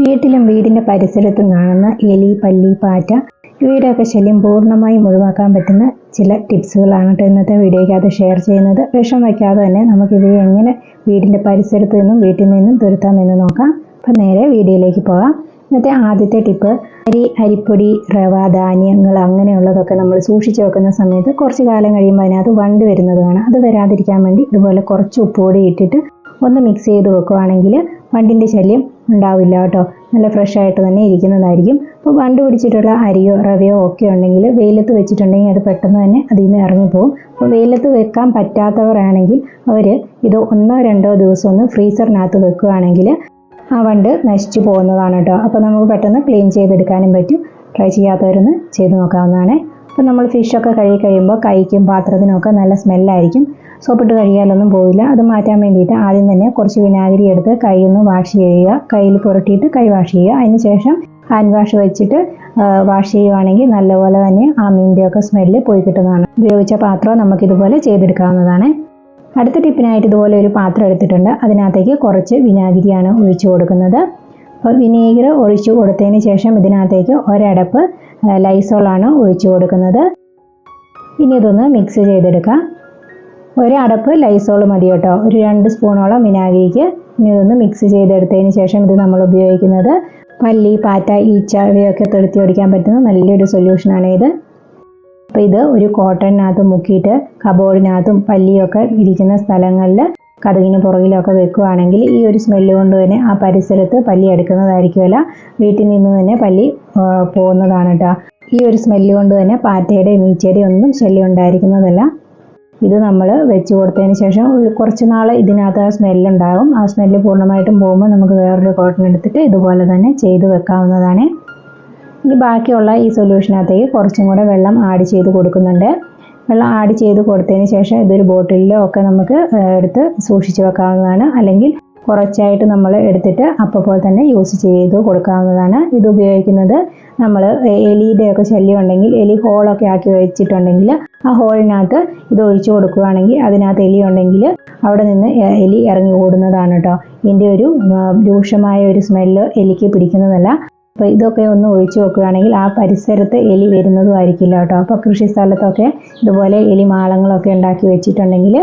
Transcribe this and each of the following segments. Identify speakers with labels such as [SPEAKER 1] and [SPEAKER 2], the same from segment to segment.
[SPEAKER 1] വീട്ടിലും വീടിന്റെ പരിസരത്തും കാണുന്ന എലി പല്ലി പാറ്റ ഇവയുടെയൊക്കെ ശല്യം പൂർണമായും ഒഴിവാക്കാൻ പറ്റുന്ന ചില ടിപ്സുകളാണ് കേട്ടോ ഇന്നത്തെ വീഡിയോയ്ക്കകത്ത് ഷെയർ ചെയ്യുന്നത്. വിഷം വയ്ക്കാതെ തന്നെ നമുക്ക് ഇവയെ എങ്ങനെ വീടിന്റെ പരിസരത്ത് നിന്നും വീട്ടിൽ നിന്നും തുരുത്താമെന്ന് നോക്കാം. അപ്പം നേരെ വീഡിയോയിലേക്ക് പോകാം. ഇന്നത്തെ ആദ്യത്തെ ടിപ്പ് അരി അരിപ്പൊടി റവ ധാന്യങ്ങൾ അങ്ങനെയുള്ളതൊക്കെ നമ്മൾ സൂക്ഷിച്ചു വെക്കുന്ന സമയത്ത് കുറച്ച് കാലം കഴിയുമ്പോൾ അതിനകത്ത് വണ്ട് വരുന്നത് കാണാം. അത് വരാതിരിക്കാൻ വേണ്ടി ഇതുപോലെ കുറച്ച് ഉപ്പുപൊടി ഇട്ടിട്ട് ഒന്ന് മിക്സ് ചെയ്ത് വെക്കുവാണെങ്കിൽ വണ്ടിന്റെ ശല്യം ഉണ്ടാവില്ല കേട്ടോ. നല്ല ഫ്രഷ് ആയിട്ട് തന്നെ ഇരിക്കുന്നതായിരിക്കും. അപ്പോൾ വണ്ട് പിടിച്ചിട്ടുള്ള അരിയോ റവയോ ഒക്കെ ഉണ്ടെങ്കിൽ വെയിലത്ത് വെച്ചിട്ടുണ്ടെങ്കിൽ അത് പെട്ടെന്ന് തന്നെ അതിൽ നിന്ന് ഇറങ്ങിപ്പോവും അപ്പോൾ വെയിലത്ത് വെക്കാൻ പറ്റാത്തവരാണെങ്കിൽ അവർ ഇത് ഒന്നോ രണ്ടോ ദിവസം ഒന്ന് ഫ്രീസറിനകത്ത് വെക്കുകയാണെങ്കിൽ ആ വണ്ട് നശിച്ചു പോകുന്നതാണ് കേട്ടോ. അപ്പോൾ നമുക്ക് പെട്ടെന്ന് ക്ലീൻ ചെയ്തെടുക്കാനും പറ്റും. ട്രൈ ചെയ്യാത്തവരൊന്ന് ചെയ്ത് നോക്കാവുന്നതാണ്. അപ്പോൾ നമ്മൾ ഫിഷൊക്കെ കഴുകി കഴിയുമ്പോൾ കൈക്കും പാത്രത്തിനൊക്കെ നല്ല സ്മെല്ലായിരിക്കും സോപ്പിട്ട് കഴുകിയാലൊന്നും പോവില്ല. അത് മാറ്റാൻ വേണ്ടിയിട്ട് ആദ്യം തന്നെ കുറച്ച് വിനാഗിരി എടുത്ത് കൈ ഒന്ന് വാഷ് ചെയ്യുക. കയ്യിൽ പുരട്ടിയിട്ട് കൈ വാഷ് ചെയ്യുക. അതിന് ശേഷം ഹാൻഡ് വാഷ് വെച്ചിട്ട് വാഷ് ചെയ്യുവാണെങ്കിൽ നല്ലപോലെ തന്നെ ആ മീനിന്റെയൊക്കെ സ്മെല്ല് പോയി കിട്ടുന്നതാണ്. ഉപയോഗിച്ച പാത്രം നമുക്കിതുപോലെ ചെയ്തെടുക്കാവുന്നതാണ്. അടുത്ത ടിപ്പിനായിട്ട് ഇതുപോലെ ഒരു പാത്രം എടുത്തിട്ടുണ്ട്. അതിനകത്തേക്ക് കുറച്ച് വിനാഗിരിയാണ് ഒഴിച്ചു കൊടുക്കുന്നത്. അപ്പോൾ വിനീഗർ ഒഴിച്ചു കൊടുത്തതിന് ശേഷം ഇതിനകത്തേക്ക് ഒരടപ്പ് ലൈസോളാണ് ഒഴിച്ചു കൊടുക്കുന്നത്. ഇനി ഇതൊന്ന് മിക്സ് ചെയ്തെടുക്കാം. ഒരടപ്പ് ലൈസോൾ മതി കേട്ടോ. ഒരു രണ്ട് സ്പൂണോളം വിനാഗിരിക്ക് ഇനി ഇതൊന്ന് മിക്സ് ചെയ്തെടുത്തതിന് ശേഷം ഇത് നമ്മൾ ഉപയോഗിക്കുന്നത് പല്ലി പാറ്റ ഈച്ച ഇവയൊക്കെ തെളുത്തി ഓടിക്കാൻ പറ്റുന്ന നല്ലൊരു സൊല്യൂഷനാണ് ഇത്. അപ്പോൾ ഇത് ഒരു കോട്ടണിനകത്ത് മുക്കിയിട്ട് കബോർഡിനകത്തും പല്ലിയൊക്കെ ഇരിക്കുന്ന സ്ഥലങ്ങളിൽ കതകിന് പുറകിലൊക്കെ വെക്കുകയാണെങ്കിൽ ഈ ഒരു സ്മെല്ല് കൊണ്ട് തന്നെ ആ പരിസരത്ത് പല്ലി എടുക്കുന്നതായിരിക്കുമല്ല. വീട്ടിൽ നിന്ന് തന്നെ പല്ലി പോകുന്നതാണ് കേട്ടോ. ഈ ഒരു സ്മെല്ല് കൊണ്ട് തന്നെ പാറ്റയുടെയും ഈച്ചയുടെയും ഒന്നും ശല്യം ഉണ്ടായിരിക്കുന്നതല്ല. ഇത് നമ്മൾ വെച്ച് കൊടുത്തതിന് ശേഷം കുറച്ച് നാൾ ഇതിനകത്ത് ആ സ്മെല്ലുണ്ടാകും ആ സ്മെല്ല് പൂർണമായിട്ടും പോകുമ്പോൾ നമുക്ക് വേറൊരു കോട്ടൺ എടുത്തിട്ട് ഇതുപോലെ തന്നെ ചെയ്ത് വെക്കാവുന്നതാണ്. ഇനി ബാക്കിയുള്ള ഈ സൊല്യൂഷനകത്തേക്ക് കുറച്ചും കൂടെ വെള്ളം ആഡ് ചെയ്ത് കൊടുക്കുന്നുണ്ട്. വെള്ളം ആഡ് ചെയ്ത് കൊടുത്തതിന് ശേഷം ഇതൊരു ബോട്ടിലിലോ ഒക്കെ നമുക്ക് എടുത്ത് സൂക്ഷിച്ച് വെക്കാവുന്നതാണ്. അല്ലെങ്കിൽ കുറച്ചായിട്ട് നമ്മൾ എടുത്തിട്ട് അപ്പോൾ തന്നെ യൂസ് ചെയ്ത് കൊടുക്കാവുന്നതാണ്. ഇത് ഉപയോഗിക്കുന്നത് നമ്മൾ എലിയുടെയൊക്കെ ശല്യം ഉണ്ടെങ്കിൽ എലി ഹോളൊക്കെ ആക്കി വെച്ചിട്ടുണ്ടെങ്കിൽ ആ ഹോളിനകത്ത് ഇത് ഒഴിച്ചു കൊടുക്കുകയാണെങ്കിൽ അതിനകത്ത് എലി ഉണ്ടെങ്കിൽ അവിടെ നിന്ന് എലി ഇറങ്ങി ഓടുന്നതാണ് കേട്ടോ ഇതിന്റെ ഒരു രൂക്ഷമായ ഒരു സ്മെല്ല് എലിക്ക് പിടിക്കുന്നതല്ല. അപ്പോൾ ഇതൊക്കെ ഒന്ന് ഒഴിച്ചു വെക്കുകയാണെങ്കിൽ ആ പരിസരത്ത് എലി വരുന്നതും ആയിരിക്കില്ല കേട്ടോ അപ്പോൾ കൃഷി സ്ഥലത്തൊക്കെ ഇതുപോലെ എലി മാളങ്ങളൊക്കെ ഉണ്ടാക്കി വെച്ചിട്ടുണ്ടെങ്കിൽ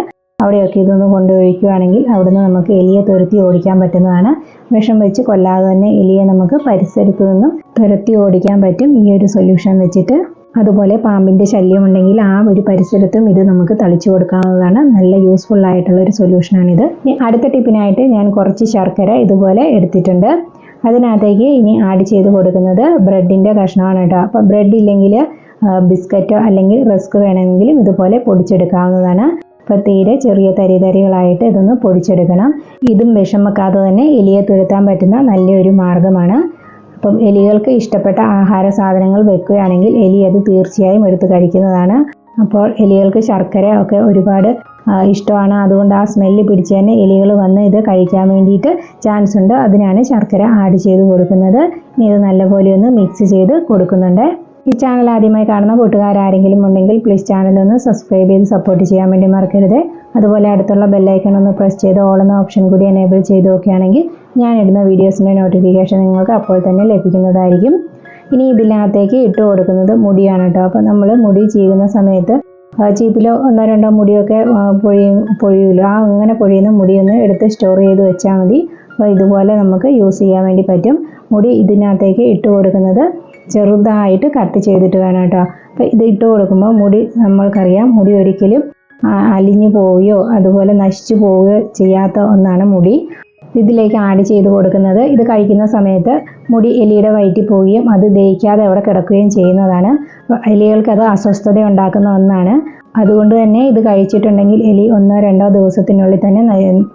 [SPEAKER 1] അവിടെയൊക്കെ ഇതൊന്ന് കൊണ്ടുപോയിക്കുകയാണെങ്കിൽ അവിടുന്ന് നമുക്ക് എലിയെ തുരത്തി ഓടിക്കാൻ പറ്റുന്നതാണ്. വിഷം വെച്ച് കൊല്ലാതെ തന്നെ എലിയെ നമുക്ക് പരിസരത്തു നിന്നും തുരത്തി ഓടിക്കാൻ പറ്റും. ഈ ഒരു സൊല്യൂഷൻ വെച്ചിട്ട് അതുപോലെ പാമ്പിന്റെ ശല്യം ഉണ്ടെങ്കിൽ ആ ഒരു പരിസരത്തും ഇത് നമുക്ക് തളിച്ചു കൊടുക്കാവുന്നതാണ്. നല്ല യൂസ്ഫുൾ ആയിട്ടുള്ള ഒരു സൊല്യൂഷനാണിത് അടുത്ത ടിപ്പിനായിട്ട് ഞാൻ കുറച്ച് ശർക്കര ഇതുപോലെ എടുത്തിട്ടുണ്ട്. അതിനകത്തേക്ക് ഇനി ആഡ് ചെയ്ത് കൊടുക്കുന്നത് ബ്രെഡിന്റെ കഷ്ണമാണ് കേട്ടോ. അപ്പോൾ ബ്രെഡ് ഇല്ലെങ്കിൽ ബിസ്ക്കറ്റോ അല്ലെങ്കിൽ റസ്ക് വേണമെങ്കിലും ഇതുപോലെ പൊടിച്ചെടുക്കാവുന്നതാണ്. അപ്പോൾ തീരെ ചെറിയ തരി തരികളായിട്ട് ഇതൊന്ന് പൊടിച്ചെടുക്കണം. ഇതും വിഷമക്കാതെ തന്നെ എലിയെ തുരത്താൻ പറ്റുന്ന നല്ലൊരു മാർഗമാണ്. അപ്പം എലികൾക്ക് ഇഷ്ടപ്പെട്ട ആഹാര സാധനങ്ങൾ വെക്കുകയാണെങ്കിൽ എലി അത് തീർച്ചയായും എടുത്ത് കഴിക്കുന്നതാണ്. അപ്പോൾ എലികൾക്ക് ശർക്കര ഒക്കെ ഒരുപാട് ഇഷ്ടമാണ്. അതുകൊണ്ട് ആ സ്മെല്ല് പിടിച്ച് തന്നെ എലികൾ വന്ന് ഇത് കഴിക്കാൻ വേണ്ടിയിട്ട് ചാൻസ് ഉണ്ട്. അതിനാണ് ശർക്കര ആഡ് ചെയ്ത് കൊടുക്കുന്നത്. ഇത് നല്ലപോലെ ഒന്ന് മിക്സ് ചെയ്ത് കൊടുക്കുന്നുണ്ട്. ഈ ചാനൽ ആദ്യമായി കാണുന്ന കൂട്ടുകാരാരെങ്കിലും ഉണ്ടെങ്കിൽ പ്ലീസ് ചാനൽ ഒന്ന് സബ്സ്ക്രൈബ് ചെയ്ത് സപ്പോർട്ട് ചെയ്യാൻ വേണ്ടി മറക്കരുത്. അതുപോലെ അടുത്തുള്ള ബെല്ലൈക്കൺ ഒന്ന് പ്രസ് ചെയ്ത് ഓൾ എന്ന ഓപ്ഷൻ കൂടി എനേബിൾ ചെയ്ത് നോക്കുകയാണെങ്കിൽ ഞാൻ ഇടുന്ന വീഡിയോസിന്റെ നോട്ടിഫിക്കേഷൻ നിങ്ങൾക്ക് അപ്പോൾ തന്നെ ലഭിക്കുന്നതായിരിക്കും. ഇനി ഇതിനകത്തേക്ക് ഇട്ട് കൊടുക്കുന്നത് മുടിയാണ് കേട്ടോ. അപ്പോൾ നമ്മൾ മുടി ചെയ്യുന്ന സമയത്ത് ചീപ്പിലോ ഒന്നോ രണ്ടോ മുടിയൊക്കെ പൊഴിയും പൊഴിയുമല്ലോ ആ അങ്ങനെ പൊഴിയുന്ന മുടിയൊന്ന് എടുത്ത് സ്റ്റോർ ചെയ്ത് വെച്ചാൽ മതി. അപ്പോൾ ഇതുപോലെ നമുക്ക് യൂസ് ചെയ്യാൻ വേണ്ടി പറ്റും. മുടി ഇതിനകത്തേക്ക് ഇട്ട് കൊടുക്കുന്നത് ചെറുതായിട്ട് കട്ട് ചെയ്തിട്ട് വേണം കേട്ടോ. അപ്പോൾ ഇത് ഇട്ട് കൊടുക്കുമ്പോൾ മുടി നമ്മൾക്കറിയാം മുടി ഒരിക്കലും അലിഞ്ഞു പോവുകയോ അതുപോലെ നശിച്ചു പോവുകയോ ചെയ്യാത്ത ഒന്നാണ് മുടി. ഇതിലേക്ക് ആഡ് ചെയ്ത് കൊടുക്കുന്നത് ഇത് കഴിക്കുന്ന സമയത്ത് മുടി എലിയുടെ വയറ്റിൽ പോവുകയും അത് ദഹിക്കാതെ അവിടെ കിടക്കുകയും ചെയ്യുന്നതാണ്. എലികൾക്ക് അത് അസ്വസ്ഥത ഉണ്ടാക്കുന്ന ഒന്നാണ്. അതുകൊണ്ട് തന്നെ ഇത് കഴിച്ചിട്ടുണ്ടെങ്കിൽ എലി ഒന്നോ രണ്ടോ ദിവസത്തിനുള്ളിൽ തന്നെ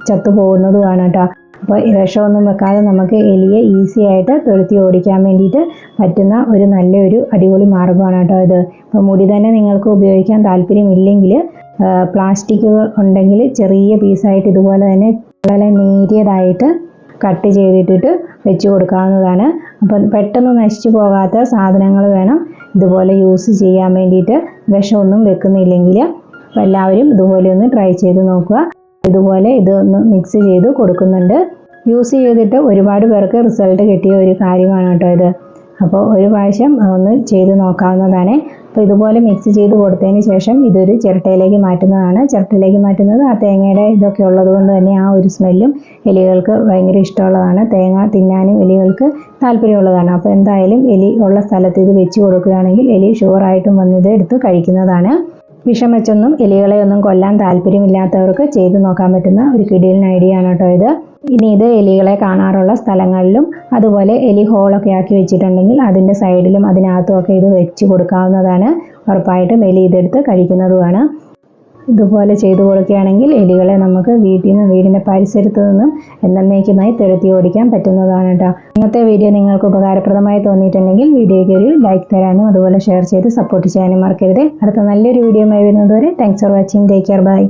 [SPEAKER 1] ചത്തു പോകുന്നതുമാണ് കേട്ടോ. അപ്പോൾ വിഷമൊന്നും വെക്കാതെ നമുക്ക് എലിയെ ഈസി ആയിട്ട് തുരത്തി ഓടിക്കാൻ വേണ്ടിയിട്ട് പറ്റുന്ന ഒരു നല്ലൊരു അടിപൊളി മാർഗമാണ് കേട്ടോ ഇത്. അപ്പോൾ മുടി തന്നെ നിങ്ങൾക്ക് ഉപയോഗിക്കാൻ താല്പര്യമില്ലെങ്കിൽ പ്ലാസ്റ്റിക്കുകൾ ഉണ്ടെങ്കിൽ ചെറിയ പീസായിട്ട് ഇതുപോലെ തന്നെ വളരെ നേരിയതായിട്ട് കട്ട് ചെയ്തിട്ടിട്ട് വെച്ച് കൊടുക്കാവുന്നതാണ്. അപ്പം പെട്ടെന്ന് നശിച്ചു പോകാത്ത സാധനങ്ങൾ വേണം ഇതുപോലെ യൂസ് ചെയ്യാൻ വേണ്ടിയിട്ട്. വിഷമൊന്നും വെക്കുന്നില്ലെങ്കിൽ അപ്പോൾ എല്ലാവരും ഇതുപോലെ ഒന്ന് ട്രൈ ചെയ്ത് നോക്കുക. ഇതുപോലെ ഇതൊന്ന് മിക്സ് ചെയ്ത് കൊടുക്കുന്നുണ്ട്. യൂസ് ചെയ്തിട്ട് ഒരുപാട് പേർക്ക് റിസൾട്ട് കിട്ടിയ ഒരു കാര്യമാണ് കേട്ടോ ഇത്. അപ്പോൾ ഒരു പ്രാവശ്യം ഒന്ന് ചെയ്ത് നോക്കാവുന്നതാണ്. അപ്പോൾ ഇതുപോലെ മിക്സ് ചെയ്ത് കൊടുത്തതിന് ശേഷം ഇതൊരു ചിരട്ടയിലേക്ക് മാറ്റുന്നതാണ്. ചിരട്ടയിലേക്ക് മാറ്റുന്നത് ആ തേങ്ങയുടെ ഇതൊക്കെ ഉള്ളത് കൊണ്ട് തന്നെ ആ ഒരു സ്മെല്ലും എലികൾക്ക് ഭയങ്കര ഇഷ്ടമുള്ളതാണ്. തേങ്ങ തിന്നാനും എലികൾക്ക് താല്പര്യമുള്ളതാണ്. അപ്പോൾ എന്തായാലും എലി ഉള്ള സ്ഥലത്ത് ഇത് വെച്ച് കൊടുക്കുകയാണെങ്കിൽ എലി ഷുവറായിട്ടും വന്ന് ഇത് എടുത്ത് കഴിക്കുന്നതാണ്. വിഷം വെച്ചൊന്നും എലികളെ ഒന്നും കൊല്ലാൻ താല്പര്യമില്ലാത്തവർക്ക് ചെയ്തു നോക്കാൻ പറ്റുന്ന ഒരു കിടിയൻ ഐഡിയ ആണ് കേട്ടോ ഇത്. ഇനി ഇത് എലികളെ കാണാറുള്ള സ്ഥലങ്ങളിലും അതുപോലെ എലി ഹോളൊക്കെ ആക്കി വെച്ചിട്ടുണ്ടെങ്കിൽ അതിന്റെ സൈഡിലും അതിനകത്തും ഒക്കെ ഇത് വെച്ച് കൊടുക്കാവുന്നതാണ്. ഉറപ്പായിട്ടും എലി ഇതെടുത്ത് കഴിക്കുന്നതുമാണ്. ഇതുപോലെ ചെയ്തു കൊടുക്കുകയാണെങ്കിൽ എലികളെ നമുക്ക് വീട്ടിൽ നിന്നും വീടിന്റെ പരിസരത്ത് നിന്നും എന്നേക്കുമായി തുരത്തി ഓടിക്കാൻ പറ്റുന്നതാണ് കേട്ടോ. ഇന്നത്തെ വീഡിയോ നിങ്ങൾക്ക് ഉപകാരപ്രദമായി തോന്നിയിട്ടുണ്ടെങ്കിൽ വീഡിയോയ്ക്ക് ഒരു ലൈക്ക് തരാനും അതുപോലെ ഷെയർ ചെയ്ത് സപ്പോർട്ട് ചെയ്യാനും മറക്കരുത്. അടുത്ത നല്ലൊരു വീഡിയോ ആയി വരുന്നതുവരെ thanks for watching take care bye